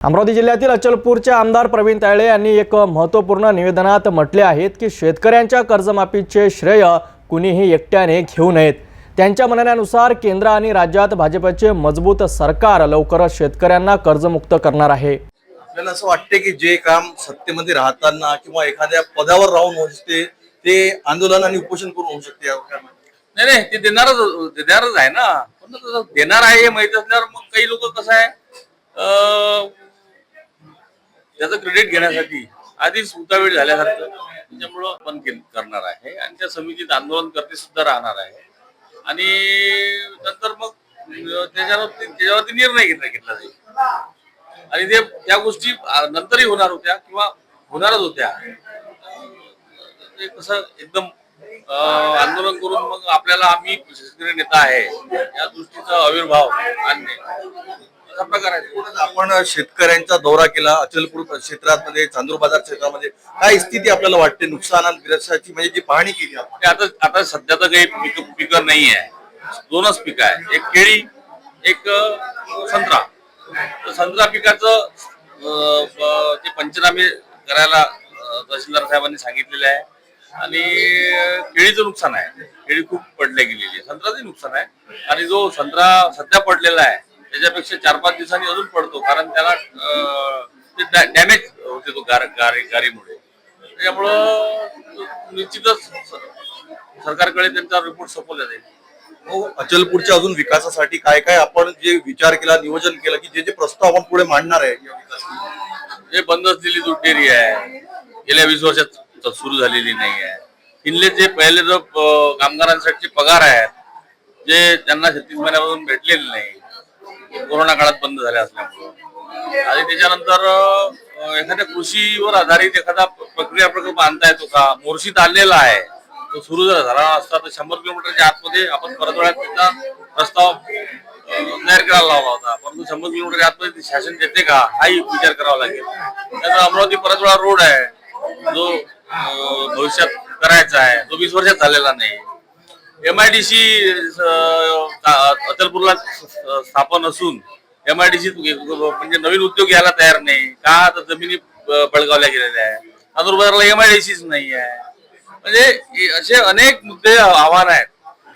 अमरावती जिल्ह्यातील अचलपूरचे आमदार प्रवीण तायळे यांनी एक महत्त्वपूर्ण निवेदनात म्हटले आहेत की शेतकऱ्यांच्या कर्जमाफीचे श्रेय कुणीही एकट्याने घेऊ नयेत. त्यांच्या म्हणण्यानुसार केंद्र आणि राज्यात भाजपचे मजबूत सरकार लवकरच शेतकऱ्यांना कर्जमुक्त करणार आहे. आपल्याला असं वाटते की जे काम सत्तेमध्ये राहताना किंवा एखाद्या पदावर राहून होऊ शकते ते आंदोलन आणि उपोषण करून होऊ शकते? नाही नाही ते देणारच देणारच आहे ना. पण देणार आहे हे माहीत असल्यावर मग काही लोक कसं आहे अं, त्याचं क्रेडिट घेण्यासाठी आधीच उतावीळ झाल्यासारखं त्याच्यामुळं पण करणार आहे. आणि त्या समितीत आंदोलन करते सुद्धा राहणार आहे. आणि नंतर मग त्याच्यावरती त्याच्यावरती निर्णय घेतला घेतला जाईल. आणि ते त्या गोष्टी नंतरही होणार होत्या किंवा होणारच होत्या. ते कसं एकदम आंदोलन करून मग आपल्याला आम्ही शेतकरी नेता आहे या दृष्टीचा आविर्भाव आणणे. आपण शेतकऱ्यांचा दौरा केला अचलपूर क्षेत्रामध्ये चांदूर बाजार क्षेत्रामध्ये. काय स्थिती आपल्याला वाटते? नुकसान म्हणजे जी पाहणी केली आपण. आता आता सध्या तर काही पिक पिकं नाही आहे. दोनच पिकं आहे एक केळी एक संत्रा. तर संत्रा पिकाचं अं, ते पंचनामे करायला तहसीलदार साहेबांनी सांगितलेले आहे. आणि केळीचं नुकसान आहे. केळी खूप पडल्या गेलेली आहे. संत्र्याचं नुकसान आहे. आणि जो संत्रा सध्या पडलेला आहे त्याच्यापेक्षा चार पाच दिवसांनी अजून पडतो कारण त्याला डॅमेज होते तो गार गारी गारीमुळे. त्याच्यामुळं निश्चितच सरकारकडे त्यांचा रिपोर्ट सोपवला जाईल. हो, अचलपूरच्या अजून विकासासाठी काय काय आपण जे विचार केला नियोजन केलं की जे जे प्रस्ताव आपण पुढे मांडणार आहे. जे बंद असलेली दूध डेअरी आहे गेल्या वीस वर्षात सुरू झालेली नाही आहे. इथले जे पहिले जो कामगारांसाठी पगार आहेत जे त्यांना छत्तीस महिन्यापासून भेटलेले नाही कोरोना काळात बंद झाले असल्यामुळं. आणि त्याच्यानंतर एखाद्या कृषीवर आधारित एखादा प्रक्रिया प्रकल्प आणता येतो का? मोर्शीत आलेला आहे. तो सुरू जर झाला असता तर शंभर किलोमीटरच्या आतमध्ये आपण परतवाड्यात त्याचा प्रस्ताव तयार करायला लावला होता. परंतु शंभर किलोमीटरच्या आतमध्ये शासन देते का? हाही विचार करावा लागेल. त्यानंतर अमरावती परतवाडा रोड आहे. जो भविष्यात करायचा आहे. तो वीस वर्षात झालेला नाही. एमआयडीसी अचलपूरला स्थापन असून एमआयडीसी म्हणजे नवीन उद्योग यायला तयार नाही. का तर जमिनी बळगावल्या गेलेल्या आहे नांदूर बाजारला एमआयडीसीच नाही आहे. म्हणजे असे अनेक मुद्दे आव्हान आहेत.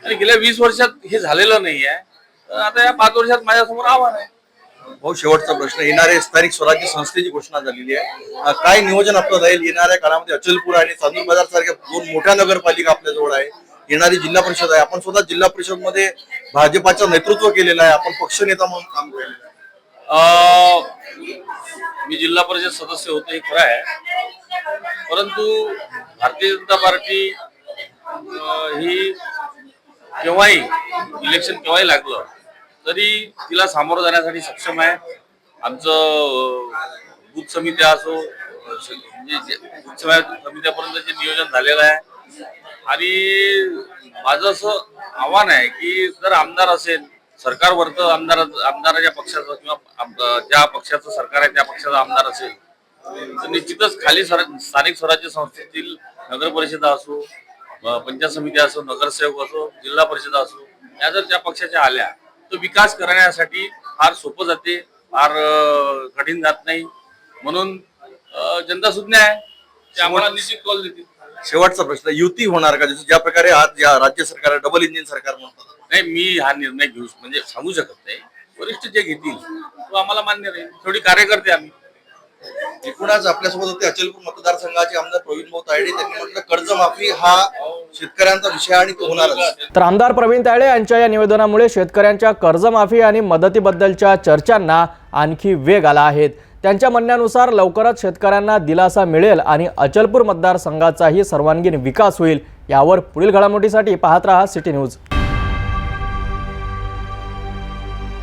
आणि गेल्या वीस वर्षात हे झालेलं नाही आहे. आता या पाच वर्षात माझ्यासमोर आव्हान आहे. भाऊ शेवटचा प्रश्न. येणारे स्थानिक स्वराज्य संस्थेची घोषणा झालेली आहे. काय नियोजन आपलं राहील? येणाऱ्या काळामध्ये अचलपूर आणि चांदूर बाजार सारख्या दोन मोठ्या नगरपालिका आपल्या जवळ आहे. येणारी जिल्हा परिषद आहे. आपण स्वतः जिल्हा परिषदमध्ये भाजपाचं नेतृत्व केलेलं आहे. आपण पक्षनेता म्हणून काम केलेलं आहे. मी जिल्हा परिषद सदस्य होतो हे खरं आहे. परंतु भारतीय जनता पार्टी ही केव्हाही इलेक्शन केव्हाही लागलं तरी तिला सामोरं जाण्यासाठी सक्षम आहे. आमचं बूथ समित्या असो म्हणजे बूथ समित्यापर्यंत जे नियोजन झालेलं आहे आणि माझं असं आव्हान आहे की जर आमदार असेल सरकारवरचं आमदार आमदाराच्या पक्षाचं किंवा ज्या पक्षाचं सरकार आहे त्या पक्षाचा आमदार असेल तर निश्चितच खाली स्वर- स्थानिक स्वराज्य संस्थेतील नगर परिषदा असो पंचायत समिती असो नगरसेवक असो जिल्हा परिषदा असो या जर त्या पक्षाच्या आल्या तर विकास करण्यासाठी फार सोपं जाते फार कठीण जात नाही. म्हणून जनता सुज्ञ आहे. ते आम्हाला निश्चित कॉल देतील. शेवटचा प्रश्न युती होणार का? जसं ज्या प्रकारे आज या राज्य सरकार डबल इंजिन सरकार म्हणतात. नाही मी हा निर्णय घेऊ म्हणजे सांगू शकत नाही. वरिष्ठ जे घेतील तो आम्हाला मान्य राहील. थोडी कार्यकर्ते आम्ही. एकूणच आपल्यासोबत होते अचलपूर मतदारसंघाचे आमदार प्रवीण भाऊ तायडे. त्यांनी म्हटलं कर्जमाफी हा शेतकऱ्यांचा विषय आणि तो होणारच. तर आमदार प्रवीण तायळे यांच्या या निवेदनामुळे शेतकऱ्यांच्या कर्जमाफी आणि मदतीबद्दलच्या चर्चांना आणखी वेग आला आहे. त्यांच्या म्हणण्यानुसार लवकरच शेतकऱ्यांना दिलासा मिळेल आणि अचलपूर मतदारसंघाचाही सर्वांगीण विकास होईल यावर पुढील घडामोडीसाठी पाहत रहा सिटी न्यूज.